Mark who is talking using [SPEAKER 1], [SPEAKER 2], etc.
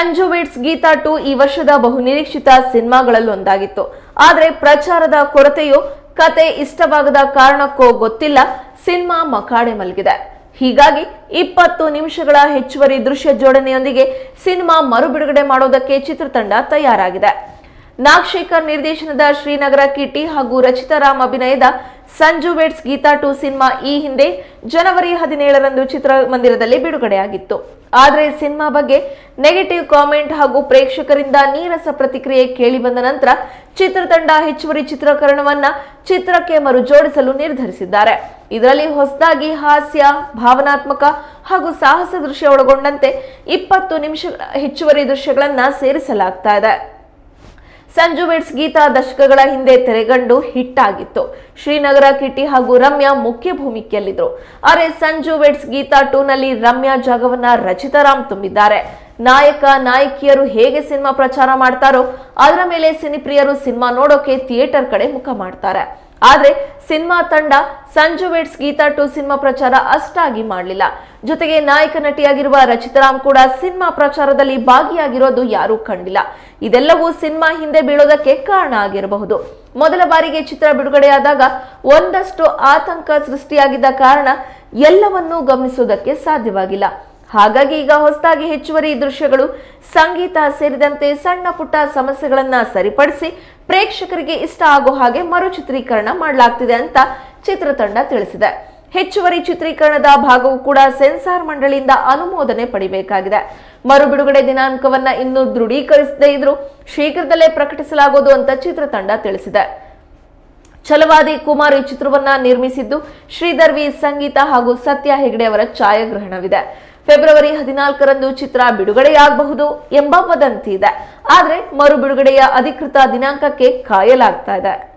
[SPEAKER 1] Sanju wits Geetha to ಈ ವರ್ಷದ ಬಹುನಿರೀಕ್ಷಿತ ಸಿನಿಮಾಗಳಲ್ಲೊಂದಾಗಿತ್ತು ಆದರೆ ಪ್ರಚಾರದ ಕೊರತೆಯು ಕತೆ ಇಷ್ಟವಾಗದ ಕಾರಣಕ್ಕೋ ಗೊತ್ತಿಲ್ಲ, ಸಿನಿಮಾ ಮಕಾಡೆ ಮಲಗಿದೆ. ಹೀಗಾಗಿ ಇಪ್ಪತ್ತು ನಿಮಿಷಗಳ ಹೆಚ್ಚುವರಿ ದೃಶ್ಯ ಜೋಡಣೆಯೊಂದಿಗೆ ಸಿನಿಮಾ ಮರುಬಿಡುಗಡೆ ಮಾಡೋದಕ್ಕೆ ಚಿತ್ರತಂಡ ತಯಾರಾಗಿದೆ. ನಾಗಶೇಖರ್ ನಿರ್ದೇಶನದ ಶ್ರೀನಗರ ಕಿಟ್ಟಿ ಹಾಗೂ ರಚಿತಾ ರಾಮ್ ಅಭಿನಯದ Sanju weds Geetha two cinema ಈ ಹಿಂದೆ ಜನವರಿ ಹದಿನೇಳರಂದು ಚಿತ್ರಮಂದಿರದಲ್ಲಿ ಬಿಡುಗಡೆಯಾಗಿತ್ತು. ಆದರೆ ಸಿನಿಮಾ ಬಗ್ಗೆ ನೆಗೆಟಿವ್ ಕಾಮೆಂಟ್ ಹಾಗೂ ಪ್ರೇಕ್ಷಕರಿಂದ ನೀರಸ ಪ್ರತಿಕ್ರಿಯೆ ಕೇಳಿಬಂದ ನಂತರ ಚಿತ್ರತಂಡ ಹೆಚ್ಚುವರಿ ಚಿತ್ರೀಕರಣವನ್ನ ಚಿತ್ರಕ್ಕೆ ಮರುಜೋಡಿಸಲು ನಿರ್ಧರಿಸಿದ್ದಾರೆ. ಇದರಲ್ಲಿ ಹೊಸದಾಗಿ ಹಾಸ್ಯ, ಭಾವನಾತ್ಮಕ ಹಾಗೂ ಸಾಹಸ ದೃಶ್ಯ ಒಳಗೊಂಡಂತೆ ಇಪ್ಪತ್ತು ನಿಮಿಷ ಹೆಚ್ಚುವರಿ ದೃಶ್ಯಗಳನ್ನ ಸೇರಿಸಲಾಗ್ತಾ ಇದೆ. ಸಂಜು ವೆಟ್ಸ್ ಗೀತಾ ದಶಕಗಳ ಹಿಂದೆ ತೆರೆಗಂಡು ಹಿಟ್ ಆಗಿತ್ತು ಶ್ರೀನಗರ ಕಿಟ್ಟಿ ಹಾಗೂ ರಮ್ಯಾ ಮುಖ್ಯ ಭೂಮಿಕೆಯಲ್ಲಿದ್ರು. ಆದರೆ ಸಂಜು ವೆಟ್ಸ್ ಗೀತಾ ಟೂ ನಲ್ಲಿ ರಮ್ಯಾ ಜಾಗವನ್ನ ರಚಿತಾರಾಮ್ ತುಂಬಿದ್ದಾರೆ. ನಾಯಕ, ನಾಯಕಿಯರು ಹೇಗೆ ಸಿನಿಮಾ ಪ್ರಚಾರ ಮಾಡ್ತಾರೋ, ಅದರ ಮೇಲೆ ಸಿನಿಪ್ರಿಯರು ಸಿನಿಮಾ ನೋಡೋಕೆ ಥಿಯೇಟರ್ ಕಡೆ ಮುಖ ಮಾಡ್ತಾರೆ. ಆದ್ರೆ ಸಿನಿಮಾ ತಂಡ Sanju weds Geetha two cinema ಪ್ರಚಾರ ಅಷ್ಟಾಗಿ ಮಾಡಲಿಲ್ಲ. ಜೊತೆಗೆ ನಾಯಕ ನಟಿಯಾಗಿರುವ ರಚಿತಾರಾಮ್ ಕೂಡ ಸಿನಿಮಾ ಪ್ರಚಾರದಲ್ಲಿ ಭಾಗಿಯಾಗಿರೋದು ಯಾರೂ ಕಂಡಿಲ್ಲ. ಇದೆಲ್ಲವೂ ಸಿನಿಮಾ ಹಿಂದೆ ಬೀಳೋದಕ್ಕೆ ಕಾರಣ ಆಗಿರಬಹುದು. ಮೊದಲ ಬಾರಿಗೆ ಚಿತ್ರ ಬಿಡುಗಡೆಯಾದಾಗ ಒಂದಷ್ಟು ಆತಂಕ ಸೃಷ್ಟಿಯಾಗಿದ್ದ ಕಾರಣ ಎಲ್ಲವನ್ನೂ ಗಮನಿಸೋದಕ್ಕೆ ಸಾಧ್ಯವಾಗಿಲ್ಲ. ಹಾಗಾಗಿ ಈಗ ಹೊಸದಾಗಿ ಹೆಚ್ಚುವರಿ ದೃಶ್ಯಗಳು, ಸಂಗೀತ ಸೇರಿದಂತೆ ಸಣ್ಣ ಪುಟ್ಟ ಸಮಸ್ಯೆಗಳನ್ನ ಸರಿಪಡಿಸಿ ಪ್ರೇಕ್ಷಕರಿಗೆ ಇಷ್ಟ ಆಗೋ ಹಾಗೆ ಮರು ಚಿತ್ರೀಕರಣ ಮಾಡಲಾಗ್ತಿದೆ ಅಂತ ಚಿತ್ರತಂಡ ತಿಳಿಸಿದೆ. ಹೆಚ್ಚುವರಿ ಚಿತ್ರೀಕರಣದ ಭಾಗವು ಕೂಡ ಸೆನ್ಸಾರ್ ಮಂಡಳಿಯಿಂದ ಅನುಮೋದನೆ ಪಡಿಬೇಕಾಗಿದೆ. ಮರು ಬಿಡುಗಡೆ ದಿನಾಂಕವನ್ನ ಇನ್ನೂ ದೃಢೀಕರಿಸದೇ ಇದ್ರೂ ಶೀಘ್ರದಲ್ಲೇ ಪ್ರಕಟಿಸಲಾಗುವುದು ಅಂತ ಚಿತ್ರತಂಡ ತಿಳಿಸಿದೆ. ಛಲವಾದಿ ಕುಮಾರ್ ಈ ಚಿತ್ರವನ್ನ ನಿರ್ಮಿಸಿದ್ದು ಶ್ರೀಧರ್ವಿ ಸಂಗೀತ ಹಾಗೂ ಸತ್ಯ ಹೆಗ್ಡೆ ಅವರ ಛಾಯಾಗ್ರಹಣವಿದೆ. ಫೆಬ್ರವರಿ ಹದಿನಾಲ್ಕರಂದು ಚಿತ್ರ ಬಿಡುಗಡೆಯಾಗಬಹುದು ಎಂಬ ವದಂತಿ ಇದೆ. ಆದರೆ ಮರು ಬಿಡುಗಡೆಯ ಅಧಿಕೃತ ದಿನಾಂಕಕ್ಕೆ ಕಾಯಲಾಗ್ತಾ ಇದೆ.